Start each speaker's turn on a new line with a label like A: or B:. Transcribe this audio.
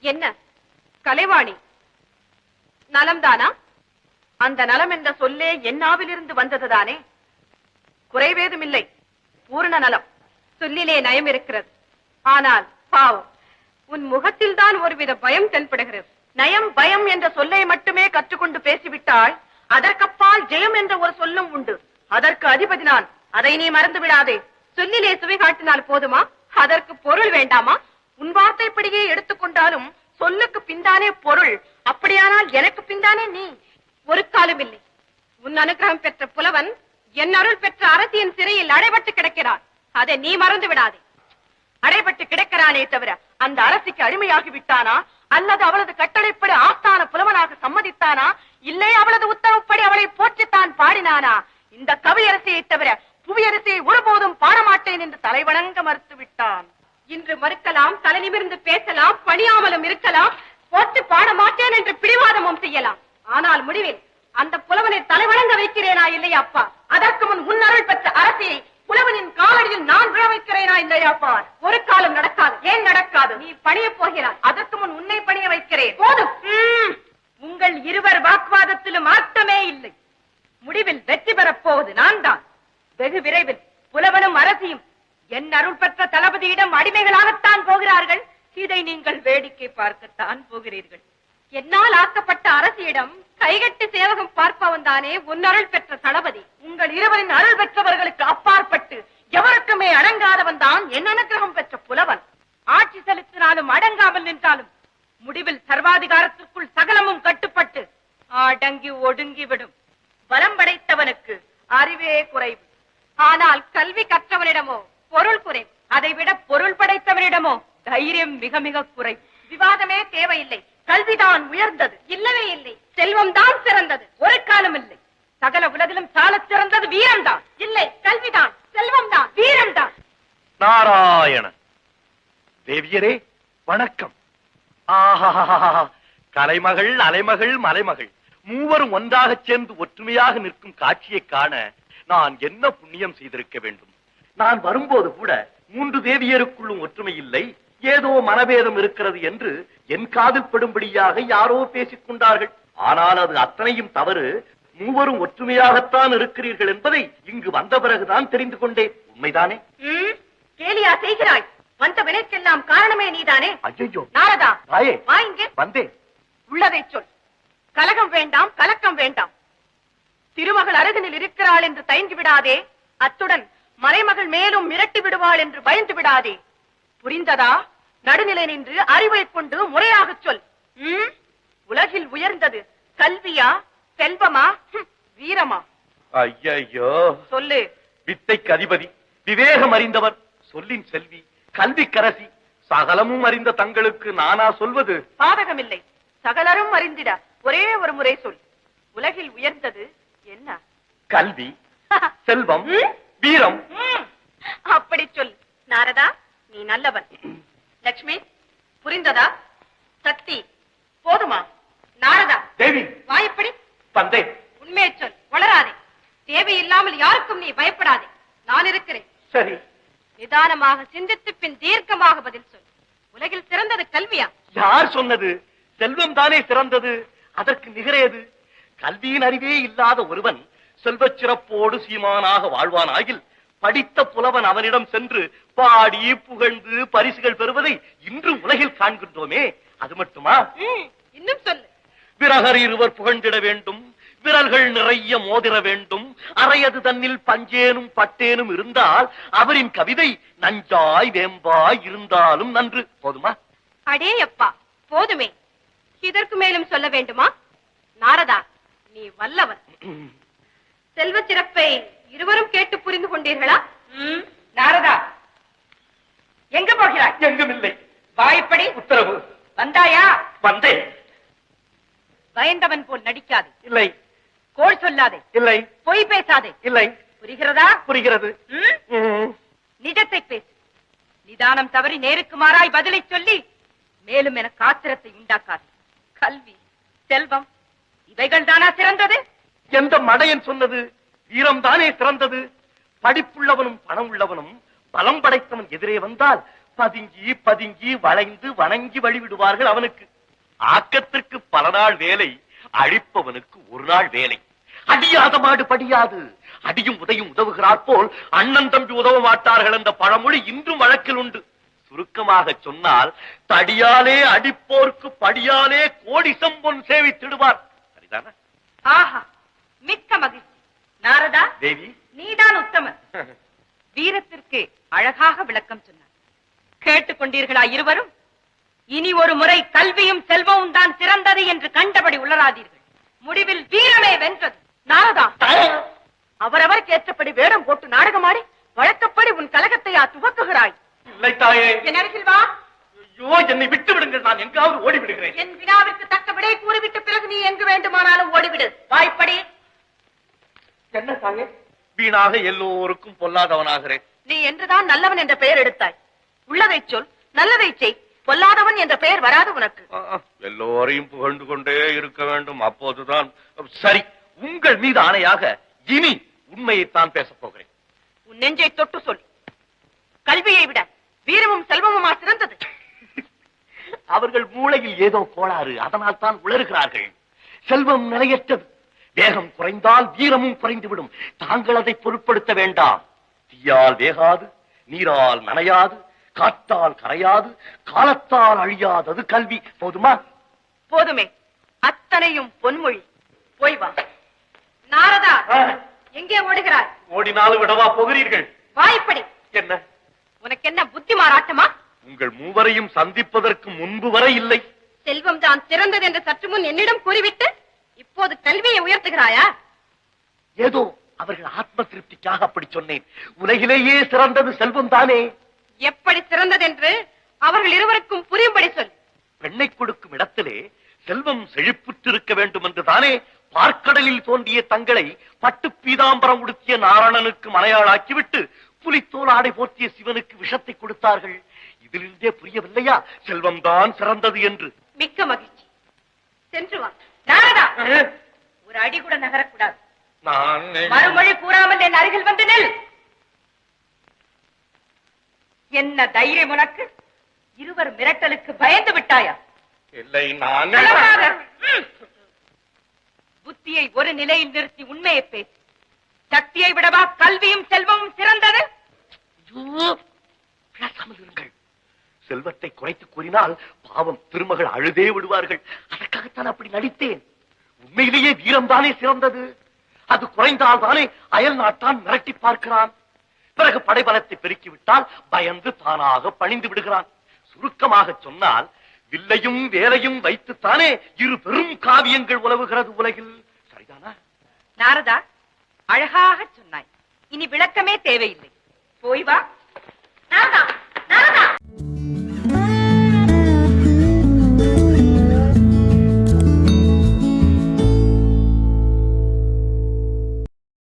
A: என்ன? கலைவாணி. நலம்தானா? அந்த நலம் என்ற சொல்லே என்னாவிலிருந்து வந்ததுதானே குறைவேதுமில்லை. பூரண நலம். சொல்லிலே நயம் இருக்கிறது. ஆனால் பாவம். உன் முகத்தில் தான் ஒருவித பயம் தென்படுகிறது. நயம் பயம் என்ற சொல்லை மட்டுமே கற்றுக்கொண்டு பேசிவிட்டால் அதற்கப்பால் ஜெயம் என்ற ஒரு சொல்லும் உண்டு. அதற்கு அதிபதி நான். அதை நீ மறந்து விடாதே சொல்லிலே சுவை காட்டினால் போதுமா? அதற்கு பொருள் வேண்டாமா? உன் வார்த்தைப்படியே எடுத்துக்கொண்டாலும் சொல்லுக்கு பின்தானே பொருள். அப்படியானால் எனக்கு பின்தானே நீ. ஒரு காலம் இல்லை. உன் அனுகிரகம் பெற்ற புலவன் என் அருள் பெற்ற அரசியின் சிறையில் அடைபட்டு கிடக்கிறான். அதை நீ மறந்து விடாதே. அடைபட்டு கிடக்கிறானே தவிர அந்த அரசிக்கு அடிமையாகி விட்டானா? அல்லது அவளது கட்டளைப்படி ஆஸ்தான புலவனாக சம்மதித்தானா? இல்லை அவளது உத்தரவுப்படி அவளை போற்றித்தான் பாடினானா? இந்த கவியரசியை தவிர புவியரசியை ஒருபோதும் பாடமாட்டேன் என்று தலைவணங்க மறுத்து விட்டான் இன்று மறுக்கலாம் தலை நிமிர்ந்து பேசலாம் பணியாமலும் இருக்கலாம் போட்டு பாட மாட்டேன் என்று பிடிவாதமும் செய்யலாம். ஆனால் முடிவில் அந்த புலவனை தலைவணங்க வைக்கிறேனா இல்லையா அப்பா? அதற்கு முன் முன்னருள் பெற்ற அரசியை புலவனின் காலடியில் நான் விழ வைக்கிறேனா இல்லையா அப்பா? ஒரு காலம் நடக்காது. ஏன் நடக்காது? நீ பணிய போகிறாய். அதற்கு முன் உன்னை பணிய வைக்கிறேன். போதும். உங்கள் இருவர் வாக்குவாதத்திலும் அர்த்தமே இல்லை. முடிவில் வெற்றி பெறப் போவது நான் தான் வெகு விரைவில் புலவனும் அரசியும் என் அருள் பெற்ற தளபதியிடம் அடிமைகளாகத்தான் போகிறார்கள். இதை நீங்கள் வேடிக்கை பார்க்கத்தான் போகிறீர்கள். என்னால் ஆக்கப்பட்ட அரசியிடம் கைகட்டி சேவகம் பார்ப்பவன் தானே உன் அருள் பெற்ற தளபதி. உங்கள் இருவரின் அருள் பெற்றவர்களுக்கு அப்பாற்பட்டு எவருக்குமே அடங்காதவன் தான் என் அனுகிரகம் பெற்ற புலவன். ஆட்சி செலுத்தினாலும் அடங்காமல் நின்றாலும் முடிவில் சர்வாதிகாரத்திற்குள் சகலமும் கட்டுப்பட்டு அடங்கி ஒடுங்கி விடும் பலம் படைத்தவனுக்கு அறிவே குறைவு. ஆனால் கல்வி கற்றவனிடமோ பொருள் குறை. அதை விட பொருள் படைத்தவரிடமோ தைரியம் மிக மிக குறை. விவாதமே தேவையில்லை. கல்விதான் உயர்ந்தது. இல்லவே இல்லை. செல்வம் தான் சிறந்தது. ஒரு காலம் இல்லை. சகல உலகிலும் சாலச் சிறந்தது வீரம்தான். இல்லை கல்விதான். செல்வம் தான் வீரம்தான்.
B: நாராயண. தேவியரே வணக்கம். ஆஹா கலைமகள் அலைமகள் மலைமகள். மூவரும் ஒன்றாகச் சேர்ந்து ஒற்றுமையாக நிற்கும் காட்சியைக் காண நான் என்ன புண்ணியம் செய்திருக்க வேண்டும்? நான் வரும்போது கூட மூன்று தேவியருக்குள்ளும் ஒற்றுமை இல்லை ஏதோ மனபேதம் இருக்கிறது என்று என் காதில் படும்படியாக யாரோ பேசிக் கொண்டார்கள். ஆனால் அது அத்தனையும் தவறு. மூவரும் ஒற்றுமையாகத்தான் இருக்கிறீர்கள் என்பதை இங்கு வந்த பிறகுதான் தெரிந்து கொண்டேன். உண்மைதானே?
A: கேலியா செய்கிறாய். வந்த வினைக்கெல்லாம் காரணமே நீதானே?
B: ஐயோ
A: நாரதா
B: தாயே
A: வா இங்கே.
B: வந்தேன்.
A: உள்ளதை சொல். கலகம் வேண்டாம் கலக்கம் வேண்டாம். திருமகள் அருகினில் இருக்கிறாள் என்று தயங்கி விடாதே அத்துடன் மலைமகள் மேலும் மிரட்டி விடுவாள் என்று பயந்து விடாதே. புரிந்ததா? நடுநிலை நின்று அறிவை கொண்டு முறையாகச் சொல்? உலகில் உயர்ந்தது. கல்வியா? செல்வமா? வீரமா?
B: ஐயையோ.
A: சொல்லு.
B: வித்தைக்கு அதிபதி. விவேகம் அறிந்தவர். சொல்லின் செல்வி. கல்விக்கரசி. சகலமும் அறிந்த தங்களுக்கு நானா சொல்வது?
A: பாதகமில்லை சகலரும் அறிந்திட. ஒரே ஒரு முறை சொல். உலகில் உயர்ந்தது என்ன?
B: கல்வி. செல்வம்? வீரம்.
A: அப்படி சொல். நாரதா நீ நல்லவன். லட்சுமி புரிந்ததா? சக்தி போதுமா? நாரதா
B: தேவி.
A: வாய்ப்படி
B: வந்தேன்
A: உண்மையை சொல் வளராதே. தேவையில்லாமல் யாருக்கும் நீ பயப்படாதே. நான் இருக்கிறேன்.
B: சரி.
A: நிதானமாக சிந்தித்து பின் தீர்க்கமாக பதில் சொல். உலகில் சிறந்தது கல்வியா?
B: யார் சொன்னது? செல்வம் தானே சிறந்தது. அதற்கு நிகரேது? கல்வியின் அறிவே இல்லாத ஒருவன் செல்வச் சிறப்போடு சீமானாக வாழ்வானாகில் படித்த புலவன் அவனிடம் சென்று பாடி புகழ்ந்து பரிசுகள் பெறுவதை இன்று உலகில் காண்கின்றோமே. அது மட்டுமா?
A: இன்னும் சொல்லு.
B: விரகர் இருவர் புகழ்ந்திட வேண்டும். விரல்கள் நிறைய மோதிர வேண்டும். அறையது தன்னில் பஞ்சேனும் பட்டேனும் இருந்தால் அவரின் கவிதை நஞ்சாய் வேம்பாய் இருந்தாலும் நன்று. போதுமா?
A: அடே அப்பா போதுமே. இதற்கு மேலும் சொல்ல வேண்டுமா? நாரதா நீ வல்லவன். செல்வ சிறப்பை இருவரும் கேட்டு புரிந்து கொண்டீர்களா? நாரதா. எங்க போகிறாய்?
B: எங்குமில்லை.
A: வாய்ப்படி
B: உத்தரவு.
A: வந்தாயா?
B: வந்தேன்.
A: பயந்தவன் போல் நடிக்காதே.
B: இல்லை.
A: கோள் சொல்லாதே.
B: இல்லை.
A: பொய் பேசாதே.
B: இல்லை.
A: புரிகிறதா?
B: புரிகிறது.
A: நிஜத்தை பேசு. நிதானம் தவறி நேருக்கு மாறாய் பதிலை சொல்லி மேலும் எனக்கு ஆத்திரத்தை உண்டாக்காது. கல்வி செல்வம் இவைகள் தானா சிறந்தது?
B: எந்த மடையன் சொன்னது? வீரம் தானே சிறந்தது. படிப்புள்ளவனும் பணம் உள்ளவனும் பலம் படைத்தவன் எதிரே வந்தால் பதுங்கி பதுங்கி வளைந்து வணங்கி வழிவிடுவார்கள் அவனுக்கு. ஆக்கத்திற்கு பல நாள் வேலை அழிப்பவனுக்கு ஒரு நாள் வேலை. அடியாத மாடு படியாது. அடியும் உதையும் உதவுகிறார் போல் அண்ணன் தம்பி உதவ மாட்டார்கள் என்ற பழமொழி இன்றும் வழக்கில் உண்டு. சுருக்கமாக சொன்னால் தடியாலே அடிப்போர்க்கு படியாலே கோடி சம்பொன் சேவித்திடுவார். சரிதானா?
A: ஆஹா. மிக்க மகிழ்ச்சி. நாரதா
B: தேவி.
A: நீதான் உத்தமன். வீரத்திற்கு அழகாக விளக்கம் சொன்னார். கேட்டுக்கொண்டீர்களா இருவரும்? இனி ஒரு முறை கல்வியும் செல்வமும் தான் சிறந்தது என்று கண்டபடி உளராதீர்கள் முடிவில் வீரமே வென்றது. நாரதா அவரவருக்கு ஏற்றபடி வேடம் போட்டு நாடகமாடி வழக்கப்படி உன் கலகத்தையா துவக்குகிறாய்.
B: இல்லை தாயே.
A: என் அருகில் வா.
B: ஐயோ என்னை விட்டு விடுங்கள் நான் எங்காவது ஓடி விடுகிறேன்
A: என் வினாவிற்கு தக்க விடை கூறிவிட்ட பிறகு நீ எங்கு வேண்டுமானாலும் ஓடிவிடு. வாய்ப்படி.
B: என்ன தாயே வீணாக எல்லோருக்கும் பொல்லாதவனாகிறேன்.
A: நீ என்றுதான் நல்லவன் என்ற பெயர் எடுத்தாய். உள்ளதை சொல் நல்லதை செய். பொல்லாதவன் என்ற பெயர் வராது உனக்கு.
B: எல்லோரையும் புகழ்ந்து கொண்டே இருக்க வேண்டும். அப்போதுதான் சரி உங்கள் மீது ஆணையாக இனி உண்மையைத்தான் பேசப் போகிறேன்.
A: உன் நெஞ்சை தொட்டு சொல். கல்வியை விட வீரமும் செல்வமுமா சிறந்தது?
B: அவர்கள் மூளையில் ஏதோ கோளாறு அதனால் தான் உளறுகிறார்கள். செல்வம் நிலையற்றது. வேகம் குறைந்தால் வீரமும் குறைந்துவிடும். தாங்கள் அதை பொருட்படுத்த வேண்டாம். தீயால் வேகாது நீரால் நனையாது காற்றால் கரையாது காலத்தால் அழியாதது கல்வி. போதுமா?
A: போதுமே. அத்தனையும் பொன்மொழி. போய் வா. நாரதா எங்கே ஓடுகிறாய்?
B: ஓடினாலும் விடவா போகிறீர்கள்.
A: வாய்ப்படி
B: என்ன?
A: உனக்கு என்ன புத்தி மாறாட்டமா?
B: உங்கள் மூவரையும் சந்திப்பதற்கு முன்பு வரை இல்லை.
A: செல்வம் தான் சிறந்தது என்று சற்று முன் என்னிடம் கூறிவிட்டு இப்போது கல்வியை உயர்த்துகிறாயா?
B: ஏதோ அவர்கள் ஆத்ம திருப்திக்காக அப்படி சொன்னேன். உலகிலேயே சிறந்தது செல்வம் தானே?
A: எப்படி சிறந்தது என்று அவர்கள் இருவருக்கும் புரியும்படி சொல்.
B: பெண்ணை கொடுக்கும் இடத்திலே செல்வம் செழிப்புற்றிருக்க வேண்டும் என்று தானே பார்க்கடலில் தோன்றிய தங்களை பட்டு பீதாம்பரம் உடுத்திய நாராயணனுக்கு மலையாளாக்கிவிட்டு புலித்தோல் ஆடை போர்த்திய சிவனுக்கு விஷத்தை கொடுத்தார்கள். இதிலிருந்தே புரியவில்லையா? செல்வம் தான் சிறந்தது என்று.
A: மிக்க மகிழ்ச்சி. சென்று வா. நாரதா ஒரு அடி கூட நகரக்கூடாது.
B: நான்
A: மறுமொழி கூறாமல் என் அருகில் வந்து நெல். என்ன தைரியம் உனக்கு? இருவர் மிரட்டலுக்கு பயந்து விட்டாயா?
B: இல்லை நான்.
A: புத்தியை ஒரு நிலையில் நிறுத்தி உண்மையை பேசு. சக்தியை விடவா கல்வியும் செல்வமும் சிறந்தது.
B: ஐயோ, பேசாமல் இருங்கள். செல்வத்தை குறைத்து கூறினால் பாவம் திருமகள் அழுதே விடுவார்கள். அதற்காகத்தான் அப்படி நடித்தேன். உண்மையிலேயே வீரம்தானே சிறந்தது. அது குறைந்தால் தானே அயல் நாட்டான் மிரட்டி பார்க்கிறான். பிறகு படைபலத்தை பெருக்கிவிட்டால் பயந்து தானாக பணிந்து விடுகிறான். சுருக்கமாக சொன்னால் வில்லையும் வேலையும் வைத்துத்தானே இரு பெரும் காவியங்கள் உலவுகிறது உலகில். சரிதானா?
A: நாரதா அழகாக சொன்னாய். இனி விளக்கமே தேவையில்லை. போய் வா. நாரதா!